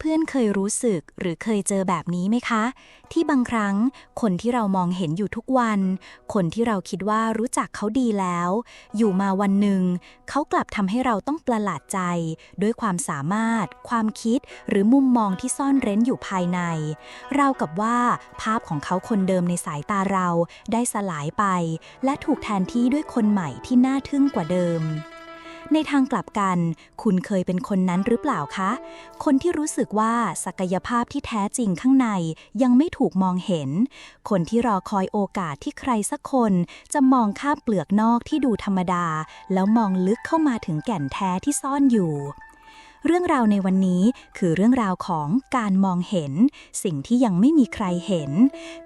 เพื่อนๆ เคยรู้สึกหรือเคยเจอแบบนี้ไหมคะ ที่บางครั้งคนที่เรามองเห็นอยู่ทุกวัน คนที่เราคิดว่ารู้จักเขาดีแล้ว อยู่มาวันหนึ่ง เขากลับทำให้เราต้องประหลาดใจ ด้วยความสามารถ ความคิดหรือมุมมองที่ซ่อนเร้นอยู่ภายใน เรากับว่าภาพของเขาคนเดิมในสายตาเราได้สลายไป และถูกแทนที่ด้วยคนใหม่ที่น่าทึ่งกว่าเดิม ในทางกลับกัน คุณเคยเป็นคนนั้นหรือเปล่าคะ คนที่รู้สึกว่าศักยภาพที่แท้จริงข้างในยังไม่ถูกมองเห็น คนที่รอคอยโอกาสที่ใครสักคนจะมองข้ามเปลือกนอกที่ดูธรรมดา แล้วมองลึกเข้ามาถึงแก่นแท้ที่ซ่อนอยู่ เรื่องราวในวันนี้คือเรื่องราวของการมองเห็น สิ่งที่ยังไม่มีใครเห็น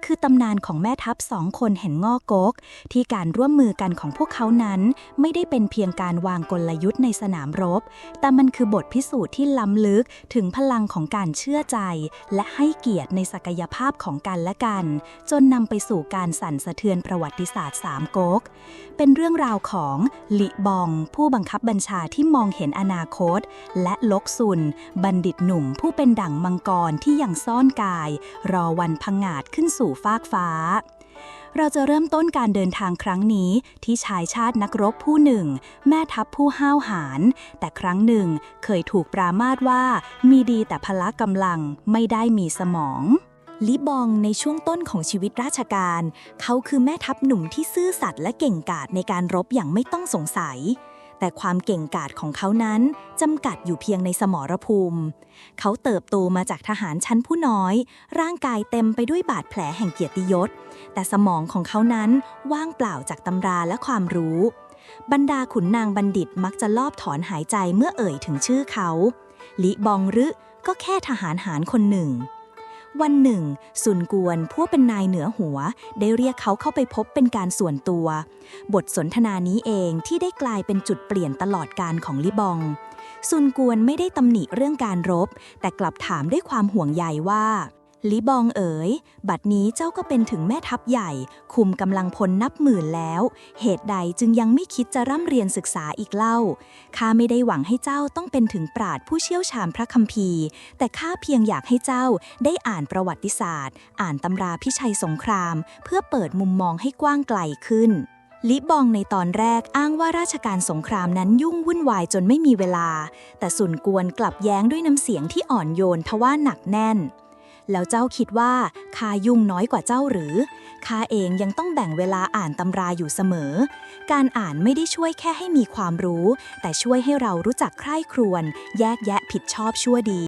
คือตำนานของแม่ทัพสองคนเห็นงอกก ที่การร่วมมือกันของพวกเขานั้น ไม่ได้เป็นเพียงการวางกลยุทธ์ในสนามรบ แต่มันคือบทพิสูจน์ที่ล้ำลึกถึงพลังของการเชื่อใจ และให้เกียรติในศักยภาพของกันและกัน จนนำไปสู่การสั่นสะเทือนประวัติศาสตร์สามก๊กเป็นเรื่องราวของลิบอง ผู้บังคับบัญชาที่มองเห็นอนาคต และลกซุน บัณฑิตหนุ่มผู้เป็นดั่งมังกรที่ยังซ่อนกาย รอวันพังงาดขึ้นสู่ฟากฟ้า เราจะเริ่มต้นการเดินทางครั้งนี้ที่ชายชาตินักรบผู้หนึ่ง แม่ทัพผู้ห้าวหาญแต่ครั้งหนึ่งเคยถูกปรามาสว่ามีดีแต่พละกำลังไม่ได้มีสมองลิบองในช่วงต้นของชีวิตราชการ เขาคือแม่ทัพหนุ่มที่ซื่อสัตย์และเก่งกาจในการรบอย่างไม่ต้องสงสัย แต่ความเก่งกาจของเขานั้นจำกัดอยู่เพียงในสมรภูมิ เขาเติบโตมาจากทหารชั้นผู้น้อย ร่างกายเต็มไปด้วยบาดแผลแห่งเกียรติยศ แต่สมองของเขานั้นว่างเปล่าจากตำราและความรู้ บรรดาขุนนางบัณฑิตมักจะลอบถอนหายใจเมื่อเอ่ยถึงชื่อเขา ลิบองรึก็แค่ทหารหารคนหนึ่ง วันหนึ่ง ซุนกวนผู้เป็นนายเหนือหัว ได้เรียกเขาเข้าไปพบเป็นการส่วนตัว บทสนทนานี้เองที่ได้กลายเป็นจุดเปลี่ยนตลอดการของลิบอง ซุนกวนไม่ได้ตำหนิเรื่องการรบ แต่กลับถามด้วยความห่วงใยว่า ลิบองเอ๋ย บัดนี้เจ้าก็เป็นถึงแม่ทัพใหญ่ คุมกำลังพลนับหมื่นแล้ว เหตุใดจึงยังไม่คิดจะร่ำเรียนศึกษาอีกเล่า ข้าไม่ได้หวังให้เจ้าต้องเป็นถึงปราดผู้เชี่ยวชาญพระคัมภีร์ แต่ข้าเพียงอยากให้เจ้าได้อ่านประวัติศาสตร์ อ่านตำราพิชัยสงคราม เพื่อเปิดมุมมองให้กว้างไกลขึ้นลิบองในตอนแรกอ้างว่าราชการสงครามนั้นยุ่งวุ่นวายจนไม่มีเวลา แต่สุนกวนกลับแย้งด้วยน้ำเสียงที่อ่อนโยนทว่าหนักแน่น แล้วเจ้าคิดว่าข้ายุ่งน้อยกว่าเจ้าหรือข้าเองยังต้องแบ่งเวลาอ่านตำราอยู่เสมอ การอ่านไม่ได้ช่วยแค่ให้มีความรู้ แต่ช่วยให้เรารู้จักใคร่ครวญแยกแยะผิดชอบชั่วดี